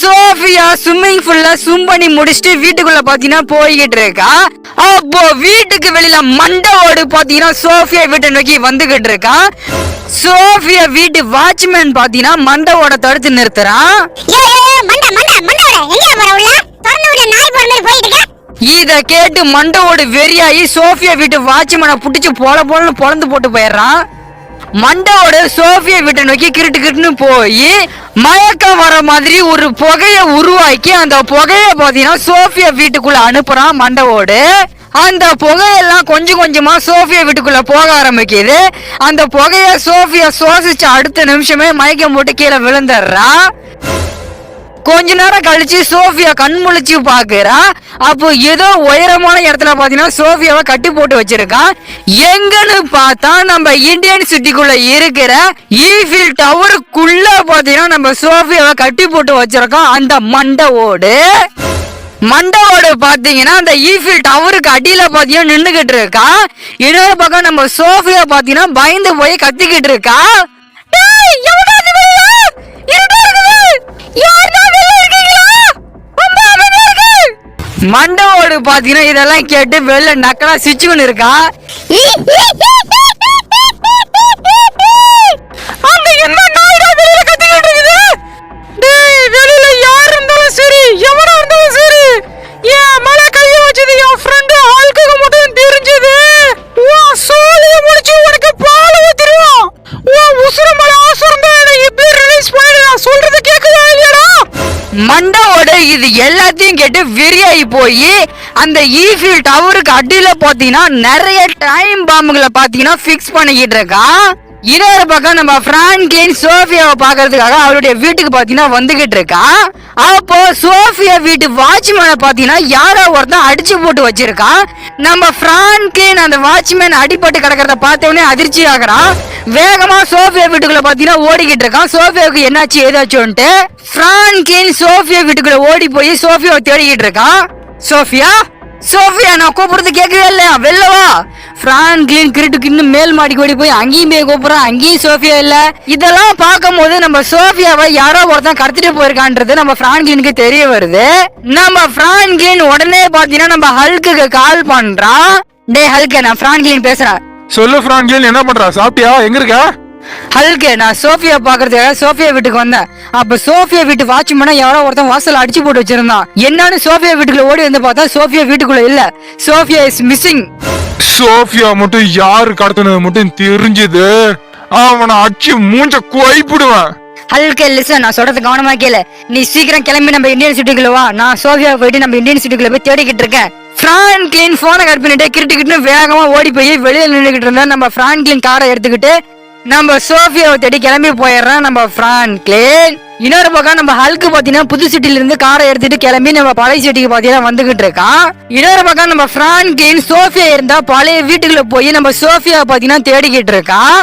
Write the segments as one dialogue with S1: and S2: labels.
S1: Sofia swimming ஃபுல்ல swim பண்ணி முடிச்சுட்டு வீட்டுக்குள்ள பாத்தீங்கன்னா போய்கிட்டு இருக்கா? அப்போ வீட்டுக்கு வெளியில மண்டவோடு பாத்தீங்கன்னா சோஃபியா வீட்டை நோக்கி வந்துகிட்டு இருக்கா? சோஃபியா வீட்டு வாட்ச்மேன் பாத்தீங்கன்னா மண்டவோட தடுத்து நிறுத்துறான் இத கேட்டு மண்டவோடு வெறியாகி சோஃபியா வீட்டு வாட்ச்மேனை புடிச்சு போல போலன்னு பொழந்து போட்டு போயிடுறான். மண்டோட சோஃபியா வீட்டை நோக்கி கிருட்டு கிருட்டுன்னு போய் மயக்கம் வர மாதிரி ஒரு புகைய உருவாக்கி அந்த புகைய பாத்தீங்கன்னா சோஃபியா வீட்டுக்குள்ள அனுப்புறான் மண்டவோடு. அந்த புகையெல்லாம் கொஞ்சம் கொஞ்சமா சோஃபியா வீட்டுக்குள்ள போக ஆரம்பிக்குது. அந்த புகைய சோஃபியா சுவாசிச்ச அடுத்த நிமிஷமே மயக்கம் போட்டு கீழே விழுந்துடுறா. கொஞ்ச நேரம் கழிச்சு சோஃபியா கண் முழிச்சு பாக்குறா அப்போ ஏதோ உயரமான இடத்துல பாத்தீங்கன்னா சோஃபியாவை கட்டி போட்டு வச்சிருக்கான் எங்கன்னு பார்த்தா நம்ம இந்தியன் சிட்டிக்குள்ள இருக்கிற ஈஃபில் டவருக்குள்ள பாத்தீங்கன்னா நம்ம சோஃபியாவை கட்டி போட்டு வச்சிருக்கோம் அந்த மண்டவோடு மண்டவோடு பாத்தீங்கன்னா அந்த ஈஃபில் டவருக்கு அடியில பாத்தீங்கன்னா நின்னுகிட்டு இருக்கா. இன்னொரு பக்கம் நம்ம சோஃபியா பாத்தீங்கன்னா பயந்து போய் கத்திக்கிட்டு இருக்கா "டேய், எவனாவது வெளில? இருட்டா இருக்குது. யாருடா வெளில இருக்கீங்களா? ரொம்ப அமைதியா இருக்கு." மண்டவோடு பாத்தீங்கன்னா இதெல்லாம் கேட்டு வெளில நக்கலா சிச்சுன்னு இருக்கா? மண்ட இது எல்லாத்தையும் கேட்டு வெறியாகி போய் அந்த ஈஃபில் டவருக்கு அடியில் பார்த்தீங்கன்னா நிறைய டைம் பாம்புகளை பார்த்தீங்கன்னா ஃபிக்ஸ் பண்ணிக்கிட்டு இருக்கான் இன்னொரு பக்கம் நம்ம பிரான்கின் சோஃபியாவை பார்க்கறதுக்காக அவருடைய வீட்டுக்கு பார்த்தீங்கன்னா வந்துகிட்டு இருக்கா. அப்போ சோஃபியா வீட்டு வாட்ச்மேனை பார்த்தீங்கன்னா யாரோ ஒருத்தன் அடிச்சு போட்டு வச்சிருக்கா. நம்ம பிரான்கின் அந்த வாட்ச்மேன் அடிபட்டு கிடக்கிறத பார்த்தவொடனே அதிர்ச்சி ஆகிறான் வேகமா சோஃபியா வீட்டுக்குள்ள பாத்தீங்கன்னா ஓடிக்கிட்டு இருக்கான். சோஃபியாவுக்கு என்னாச்சு ஏதாச்சும்ட்டு பிரான்கின் சோஃபியா வீட்டுக்குள்ள ஓடி போய் சோஃபியாவை தேடிக்கிட்டு இருக்கான். சோஃபியா சோஃபியா நான் கூப்பிடுறது கேட்கவே இல்லையா? வெளில வா. பிரான்க்லின் கிரிட்டுக்கு இன்னும் மேல் மாடிக்கு ஓடி போய் அங்கேயும் போய் கூப்பிடுறான் அங்கேயும் சோஃபியா இல்ல. இதெல்லாம் பார்க்கும்போது நம்ம சோஃபியாவை யாரோ ஒருத்தன் கடத்திட்டு போயிருக்கான்றது நம்ம பிரான்க்லினுக்கு தெரிய வருது. நம்ம பிரான்க்லின் உடனே பாத்தீங்கன்னா நம்ம ஹல்குக்கு கால் பண்றான் டேய் ஹல்கு நான் பிரான்க்லின் பேசுறேன்.
S2: சொல்லு பிரான்க்லின் என்ன பண்றா? சாப்பிட்டியா? எங்க இருக்க?
S1: ஹல்கே நான் சோஃபியா பாக்குறதுக்காக சோஃபியா வீட்டுக்கு வந்தேன். அப்ப சோஃபியா வீட்டு வாட்ச்மேனை யாரோ ஒருத்தன் வாசல் அடிச்சு போட்டு வச்சிருந்தான். என்னன்னு சோஃபியா வீட்டுக்குள்ள ஓடி வந்து பார்த்தா சோஃபியா வீட்டுக்குள்ள இல்ல. சோஃபியா இஸ் மிஸ்ஸிங்
S2: சோஃபியா மட்டும் யாரு கடத்தினது மட்டும் தெரிஞ்சது. அவனை அடிச்சு மூஞ்ச குவைப்பிடுவேன்.
S1: ஹல்கே லிசன் நான் சொல்றது கவனமா கேளு. நீ சீக்கிரம் கிளம்பி நம்ம இந்தியன் சிட்டிக்குள்ள வா. நான் சோஃபியா போயிட்டு நம்ம இந்தியன் சிட்டிக்குள்ள போய் தேடிக்கிட்டு இருக்கேன். பிரான்க்லின் போனை கட் பண்ணிட்டு கிரிட்டுக்கிட்டு வேகமா ஓடி போய் வெளியில நின்றுகிட்டு இருந்தா நம்ம பிரான்க்லின் காரை எடுத்துக்கிட்டு நம்ம சோஃபியாவை தேடி கிளம்பி போயிடுறோம் நம்ம பிரான்க்ளின் இன்னொரு பக்கம் நம்ம ஹல்க்கு பாத்தீங்கன்னா புது சிட்டில இருந்து காரை எடுத்துட்டு கிளம்பி நம்ம பழைய சிட்டிக்கு பாத்தீங்கன்னா வந்துகிட்டு இருக்கான். இன்னொரு பக்கம் நம்ம பிரான்க்ளின் சோஃபியா இருந்தா பழைய வீட்டுக்குள்ள போய் நம்ம சோஃபியா பாத்தீங்கன்னா தேடிக்கிட்டு இருக்கான்.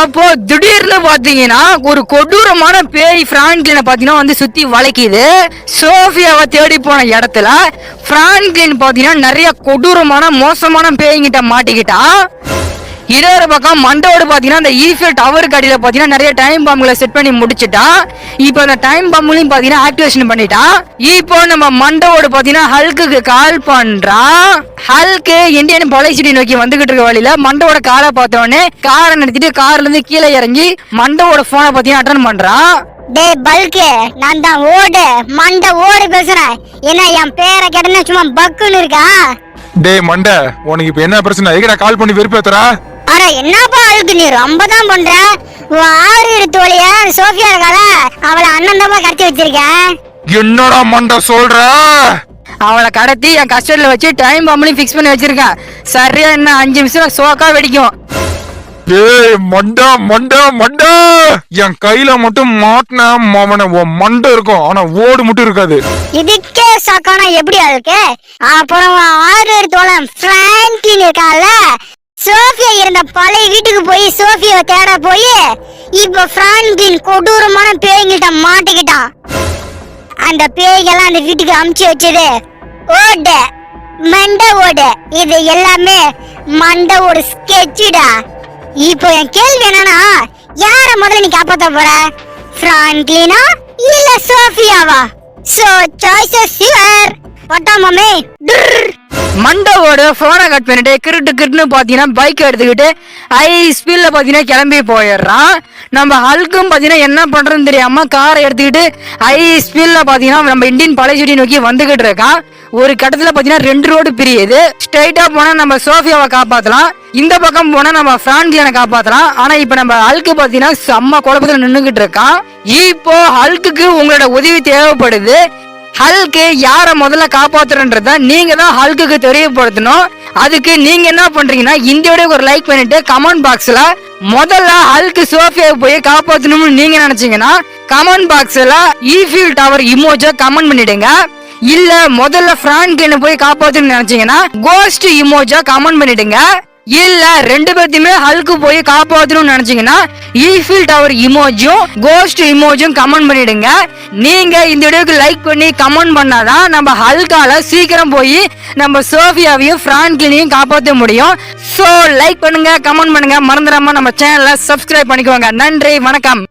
S1: அப்போ திடீர்னு பாத்தீங்கன்னா ஒரு கொடூரமான பேய் பிரான்க்ளின பாத்தீங்கன்னா வந்து சுத்தி வளைக்குது. சோஃபியாவை தேடி போன இடத்துல பிரான்க்ளின் பாத்தீங்கன்னா நிறைய கொடூரமான மோசமான பேய்கிட்ட மாட்டிக்கிட்டான். இன்னொரு பக்கம் மண்டோடு பாத்தீங்கன்னா அந்த ஈஃபில் டவருக்கு அடியில பாத்தீங்கன்னா நிறைய டைம் பாம்புகளை செட் பண்ணி முடிச்சிட்டான் இப்போ அந்த டைம் பாம்புலையும் பாத்தீங்கன்னா ஆக்டிவேஷன் பண்ணிட்டான் இப்போ நம்ம மண்டோடு பாத்தீங்கன்னா ஹல்குக்கு கால் பண்றான் ஹல்கு இந்தியன் பழைய நோக்கி வந்துகிட்டு இருக்க வழியில மண்டோட காரை பார்த்த உடனே காரை நிறுத்திட்டு கார்ல இருந்து கீழே இறங்கி மண்டோட போனை பாத்தீங்கன்னா அட்டன் பண்றான்
S3: டேய் பல்கு நான் தான் ஓடு. மண்டை ஓடு பேசுறேன். என்ன என் பேரை கேட்டேன்னு சும்மா பக்குன்னு இருக்கா?
S2: டேய் மண்டை உனக்கு இப்ப என்ன பிரச்சனை? எங்கடா கால் பண்ணி வெறுப்பேத்துற?
S3: அட என்னப்பா அழுக்கு நீ? ரொம்ப தான் பண்ற ஆறு தோழிய சோஃபியா இருக்கால அவளை அண்ணன் தான் கடத்தி வச்சிருக்கேன்
S2: என்னடா மண்டை சொல்ற?
S1: அவளை கடத்தி என் கஸ்டடியில் வச்சு டைம் பாம்புலையும் ஃபிக்ஸ் பண்ணி வச்சிருக்கேன். சரியா என்ன அஞ்சு நிமிஷம் சோக்கா வெடிக்கும்.
S2: டேய் மண்டா மண்டா மண்டா. என் கையில மட்டும் மாட்டின அவனை உன் மண்டை இருக்கும். ஆனா ஓடு மட்டும் இருக்காது.
S3: இதுக்கே சக்கானா எப்படி அழுக்கு? அப்புறம் ஆறு தோழன் பிரான்க்லின் இருக்கால சோஃபியா இருந்த பழைய வீட்டுக்கு போய் சோஃபியாவை தேட போய் இப்போ பிரான்கின் கொடூரமான பேய்கிட்ட மாட்டிக்கிட்டான் அந்த பேய்கெல்லாம் அந்த வீட்டுக்கு அமுச்சு வச்சது ஓடு மண்டை ஓடு இது எல்லாமே மண்டை ஒரு ஸ்கெட்சுடா இப்போ என் கேள்வி என்னன்னா யார முதல்ல நீ காப்பாத்த போற? பிரான்கினா இல்ல சோஃபியாவா? சோ சாய்ஸஸ் யுவர் பட்டாமமே
S1: மண்டவோட போனை கட் பண்ணிட்டு கிருட்டு கிருட்டுன்னு பார்த்தீங்கன்னா பைக் எடுத்துக்கிட்டு ஹை ஸ்பீடில் பார்த்தீங்கன்னா கிளம்பி போயிடுறான். நம்ம ஹல்க்கும் பார்த்தீங்கன்னா என்ன பண்ணுறதுன்னு தெரியாமல் காரை எடுத்துக்கிட்டு ஹை ஸ்பீடில் பார்த்தீங்கன்னா நம்ம இந்தியன் பழைய நோக்கி வந்துகிட்டு இருக்கான். ஒரு கட்டத்தில் பார்த்தீங்கன்னா ரெண்டு ரோடு பிரியுது. ஸ்ட்ரைட்டாக போனால் நம்ம சோஃபியாவை காப்பாற்றலாம் இந்த பக்கம் போனால் நம்ம பிரான்க்லியனை காப்பாற்றலாம் ஆனால் இப்போ நம்ம ஹல்க்கு பார்த்தீங்கன்னா செம்ம குழப்பத்தில் நின்றுக்கிட்டு இருக்கான். இப்போ ஹல்க்குக்கு உங்களோட உதவி தேவைப்படுது. ஹல்கு யாரை முதல்ல காப்பாத்துறன்றத நீங்க தான் ஹல்குக்கு தெரியப்படுத்தணும். அதுக்கு நீங்க என்ன பண்றீங்கன்னா இந்த வீடியோக்கு ஒரு லைக் பண்ணிட்டு கமெண்ட் பாக்ஸ்ல முதல்ல ஹல்கு சோஃபியாவை போய் காப்பாத்தணும்னு நீங்க நினைச்சீங்கன்னா கமெண்ட் பாக்ஸ்ல ஈஃபில் டவர் இமோஜா கமெண்ட் பண்ணிடுங்க. இல்ல முதல்ல பிரான்க்லினை போய் காப்பாத்தணும்னு நினைச்சீங்கன்னா கோஸ்ட் இமோஜா கமெண்ட் பண்ணிடுங்க. இல்ல ரெண்டு பேர்த்தையுமே ஹல்க்கு போய் காப்பாத்தணும்னு நினைச்சீங்கன்னா ஈஃபில் டவர் இமோஜும் கோஸ்ட் இமோஜும் கமெண்ட் பண்ணிடுங்க. நீங்க இந்த வீடியோக்கு லைக் பண்ணி கமெண்ட் பண்ணாதான் நம்ம ஹல்கால சீக்கிரம் போய் நம்ம சோஃபியாவையும் பிரான்கினையும் காப்பாற்ற முடியும். ஸோ லைக் பண்ணுங்க கமெண்ட் பண்ணுங்க. மறந்துடாம நம்ம சேனலை சப்ஸ்கிரைப் பண்ணிக்கோங்க. நன்றி வணக்கம்.